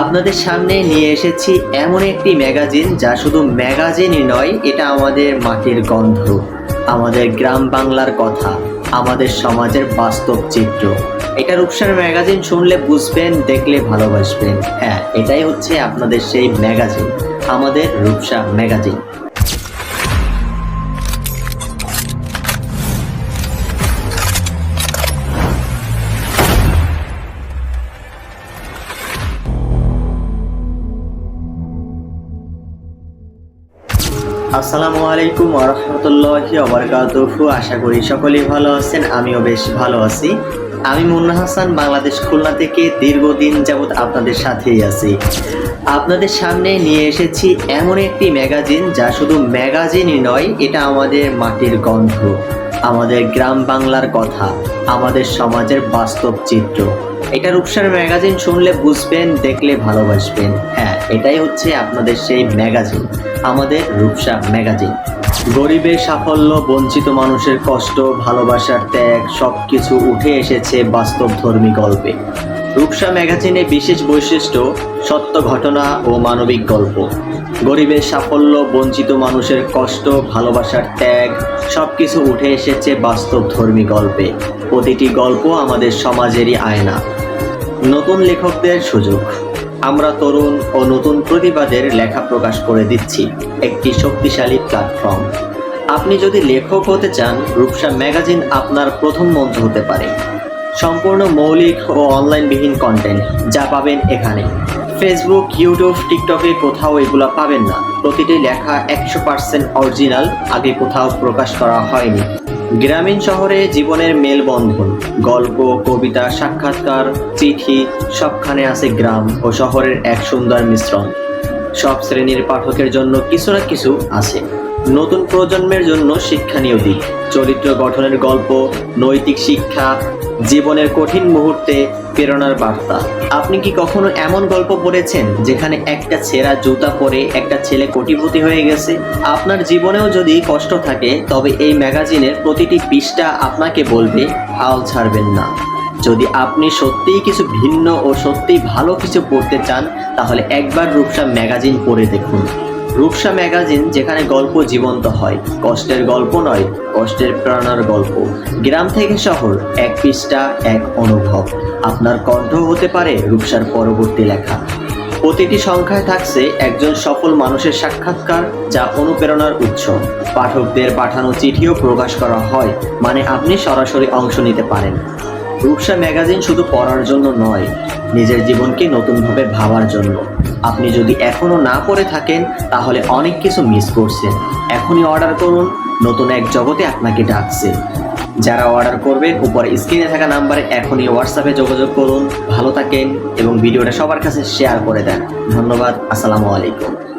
আপনাদের সামনে নিয়ে এসেছি এমন একটি ম্যাগাজিন যা শুধু ম্যাগাজিনই নয়, এটা আমাদের মাটির গন্ধ, আমাদের গ্রাম বাংলার কথা, আমাদের সমাজের বাস্তব চিত্র। এটা রূপসার ম্যাগাজিন শুনলে বুঝবেন, দেখলে ভালোবাসবেন। হ্যাঁ এটাই হচ্ছে আপনাদের সেই ম্যাগাজিন, আমাদের রূপসা ম্যাগাজিন। আসসালামু আলাইকুম আরহামতুল্লাহি অবরকাতুহু আশা করি সকলেই ভালো আছেন, আমিও বেশ ভালো আছি। আমি মুন্না হাসান, বাংলাদেশ খুলনা থেকে দীর্ঘদিন যাবৎ আপনাদের সাথেই আছি। আপনাদের সামনে নিয়ে এসেছি এমন একটি ম্যাগাজিন যা শুধু ম্যাগাজিনই নয়, এটা আমাদের মাটির গন্ধ, আমাদের গ্রাম বাংলার কথা, আমাদের সমাজের বাস্তব চিত্র। এটা রূপসার ম্যাগাজিন শুনলে বুঝবেন, দেখলে ভালোবাসবেন। হ্যাঁ এটাই হচ্ছে আপনাদের সেই ম্যাগাজিন, আমাদের রূপসা ম্যাগাজিন। গরিবের সাফল্য, বঞ্চিত মানুষের কষ্ট, ভালোবাসার ত্যাগ সব কিছু উঠে এসেছে বাস্তব ধর্মী গল্পে। রূপসা ম্যাগাজিনে বিশেষ বৈশিষ্ট্য, সত্য ঘটনা ও মানবিক গল্প। গরিবের সাফল্য, বঞ্চিত মানুষের কষ্ট, ভালোবাসার ত্যাগ সব কিছু উঠে এসেছে বাস্তব ধর্মী গল্পে। প্রতিটি গল্প আমাদের সমাজেরই আয়না। নতুন লেখকদের সুযোগ। আমরা তরুণ ও নতুন প্রতিবাদের লেখা প্রকাশ করে দিচ্ছি একটি শক্তিশালী প্ল্যাটফর্ম আপনি যদি লেখক হতে চান, রূপসা ম্যাগাজিন আপনার প্রথম মঞ্চ হতে পারে। সম্পূর্ণ মৌলিক ও অনলাইনবিহীন কন্টেন্ট যা পাবেন এখানে। ফেসবুক ইউটিউব টিকটকে কোথাও এগুলো পাবেন না। প্রতিটি লেখা একশো পার্সেন্ট অরিজিনাল আগে কোথাও প্রকাশ করা হয়নি। গ্রামীণ শহরে জীবনের মেলবন্ধন, গল্প, কবিতা, সাক্ষাৎকার, চিঠি, সবখানে আছে গ্রাম ও শহরের এক সুন্দর মিশ্রণ। সব শ্রেণির পাঠকের জন্য কিছু না কিছু আছে। নতুন প্রজন্মের জন্য শিক্ষণীয় দিক। চরিত্র গঠনের গল্প, নৈতিক শিক্ষা, জীবনের কঠিন মুহূর্তে প্রেরণার বার্তা। আপনি কি কখনো এমন গল্প পড়েছেন যেখানে একটা ছেঁড়া জুতা পরে একটা ছেলে কোটিপতি হয়ে গেছে? আপনার জীবনেও যদি কষ্ট থাকে, তবে এই ম্যাগাজিনের প্রতিটি পৃষ্ঠা আপনাকে বলবে, হাল ছাড়বেন না। যদি আপনি সত্যিই কিছু ভিন্ন ও সত্যিই ভালো কিছু পড়তে চান, তাহলে একবার রূপসা ম্যাগাজিন পড়ে দেখুন। রূপসা ম্যাগাজিন যেখানে গল্প জীবন্ত হয়। কষ্টের গল্প নয়, কষ্টের প্রেরণার গল্প। গ্রাম থেকে শহর, এক পৃষ্ঠা, এক অনুভব। আপনার কণ্ঠ হতে পারে রূপসার পরবর্তী লেখা। প্রতিটি সংখ্যায় থাকছে একজন সফল মানুষের সাক্ষাৎকার যা অনুপ্রেরণার উৎস। পাঠকদের পাঠানো চিঠিও প্রকাশ করা হয় মানে আপনি সরাসরি অংশ নিতে পারেন। রূপসা ম্যাগাজিন শুধু পড়ার জন্য নয়, নিজের জীবনকে নতুনভাবে ভাবার জন্য। আপনি যদি এখনও না পড়ে থাকেন, তাহলে অনেক কিছু মিস করছেন। এখনই অর্ডার করুন, নতুন এক জগতে আপনাকে ডাকছে। যারা অর্ডার করবেন উপরে স্ক্রিনে থাকা নাম্বারে এখনই হোয়াটসঅ্যাপে যোগাযোগ করুন। ভালো থাকেন এবং ভিডিওটা সবার কাছে শেয়ার করে দেন। ধন্যবাদ, আসসালামু আলাইকুম।